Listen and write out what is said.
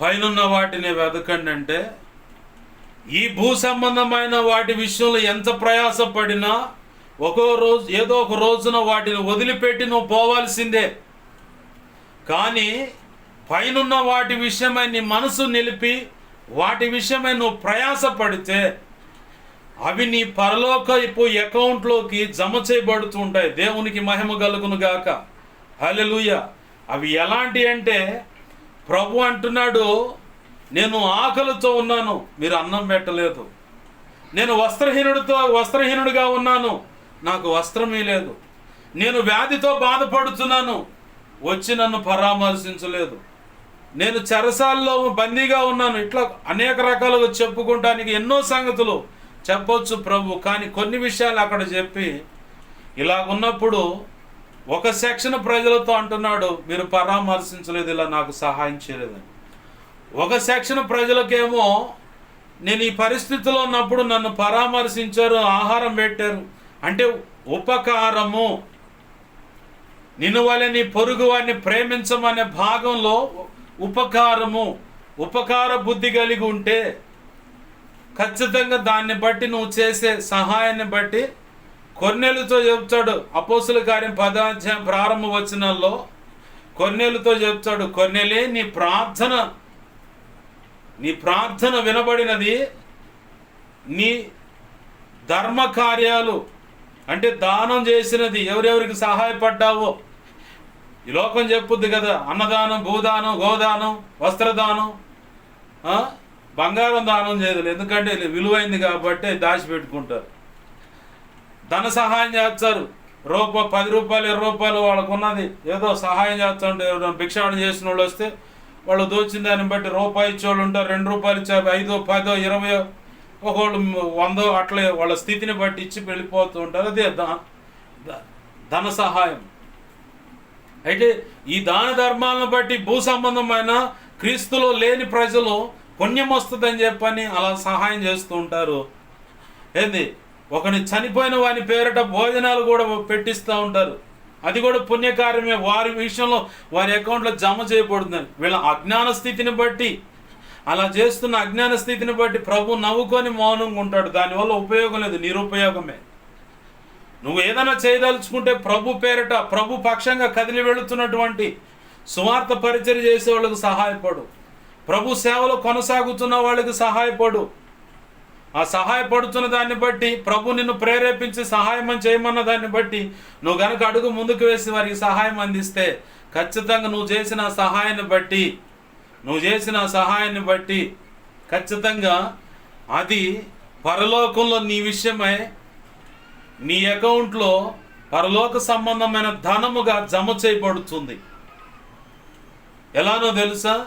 పైనున్న వాటిని వెతకండి అంటే ఈ భూ సంబంధమైన వాటి విషయంలో ఎంత ప్రయాసపడినా ఒక్కో రోజు ఏదో ఒక రోజున వాటిని వదిలిపెట్టి నువ్వు పోవాల్సిందే. కానీ పైనున్న వాటి విషయమై నీ మనసు నిలిపి వాటి విషయమై నువ్వు ప్రయాసపడితే అవి నీ పరలోకపు అకౌంట్లోకి జమ చేయబడుతూ ఉంటాయి. దేవునికి మహిమ కలుగును గాక. హలెలుయ అవి ఎలాంటి అంటే ప్రభు అంటున్నాడు నేను ఆకలితో ఉన్నాను మీరు అన్నం పెట్టలేదు. నేను వస్త్రహీనుడితో వస్త్రహీనుడిగా ఉన్నాను నాకు వస్త్రమే లేదు. నేను వ్యాధితో బాధపడుతున్నాను వచ్చి నన్ను పరామర్శించలేదు. నేను చెరసాల్లో బందీగా ఉన్నాను. ఇట్లా అనేక రకాలుగా చెప్పుకుంటానికి ఎన్నో సంగతులు చెప్పొచ్చు ప్రభు కానీ కొన్ని విషయాలు అక్కడ చెప్పి ఇలా ఉన్నప్పుడు ఒక సెక్షన్ ప్రజలతో అంటున్నాడు మీరు పరామర్శించలేదు ఇలా నాకు సహాయం చేయలేదని. ఒక సెక్షన్ ప్రజలకేమో నేను ఈ పరిస్థితిలో ఉన్నప్పుడు నన్ను పరామర్శించారు ఆహారం పెట్టారు. అంటే ఉపకారము. నిన్ను వాళ్ళని నీ పొరుగు వారిని ప్రేమించమనే భాగంలో ఉపకారము. ఉపకార బుద్ధి కలిగి ఉంటే ఖచ్చితంగా దాన్ని బట్టి నువ్వు చేసే సహాయాన్ని బట్టి కొన్నేళ్ళతో చెప్తాడు అపోసుల కార్యం పదాధ్యాయం ప్రారంభ వచనాల్లో కొన్నేళ్ళతో చెప్తాడు కొన్నేలే నీ ప్రార్థన నీ ప్రార్థన వినబడినది నీ ధర్మ కార్యాలు అంటే దానం చేసినది ఎవరెవరికి సహాయపడ్డావో. ఈ లోకం చెప్పుద్ది కదా అన్నదానం భూదానం గోదానం వస్త్రదానం బంగారం దానం చేయదు ఎందుకంటే ఇది విలువైంది కాబట్టి దాచిపెట్టుకుంటారు. ధన సహాయం చేస్తారు. రూప పది రూపాయలు ఇరవై రూపాయలు వాళ్ళకు ఉన్నది ఏదో సహాయం చేస్తుంటే ఎవరైనా భిక్షాటన చేసిన వాళ్ళు వస్తే వాళ్ళు దోచిన దాన్ని బట్టి రూపాయి ఇచ్చేవాళ్ళు ఉంటారు. రెండు రూపాయలు ఇచ్చే ఐదో పదో ఇరవై ఒకళ్ళు వందో అట్లే వాళ్ళ స్థితిని బట్టి ఇచ్చి వెళ్ళిపోతూ ఉంటారు. అదే దా- ధన సహాయం. అయితే ఈ దాన ధర్మాలను బట్టి భూ సంబంధమైన క్రీస్తులో లేని ప్రజలు పుణ్యం వస్తుందని చెప్పని అలా సహాయం చేస్తూ ఉంటారు. ఏంది? ఒకని చనిపోయిన వాని పేరిట భోజనాలు కూడా పెట్టిస్తూ ఉంటారు. అది కూడా పుణ్యకార్యమే. వారి విషయంలో వారి అకౌంట్లో జమ చేయబడుతుంది. వీళ్ళ అజ్ఞాన స్థితిని బట్టి అలా చేస్తున్న అజ్ఞాన స్థితిని బట్టి ప్రభు నవ్వుకొని మౌనంగా ఉంటాడు. దానివల్ల ఉపయోగం లేదు నిరుపయోగమే. నువ్వు ఏదైనా చేయదలుచుకుంటే ప్రభు పేరిట ప్రభు పక్షంగా కదిలి వెళుతున్నటువంటి సువార్త పరిచయం చేసే వాళ్ళకి సహాయపడు. ప్రభు సేవలో కొనసాగుతున్న వాళ్ళకి సహాయపడు. ఆ సహాయపడుతున్న దాన్ని బట్టి ప్రభు నిన్ను ప్రేరేపించి సహాయం చేయమన్న దాన్ని బట్టి నువ్వు గనక అడుగు ముందుకు వేసి వారికి సహాయం అందిస్తే ఖచ్చితంగా నువ్వు చేసిన సహాయాన్ని బట్టి నువ్వు చేసిన సహాయాన్ని బట్టి ఖచ్చితంగా అది పరలోకంలో నీ విషయమై నీ అకౌంట్లో పరలోక సంబంధమైన ధనముగా జమ చేయబడుతుంది. ఎలానో తెలుసా?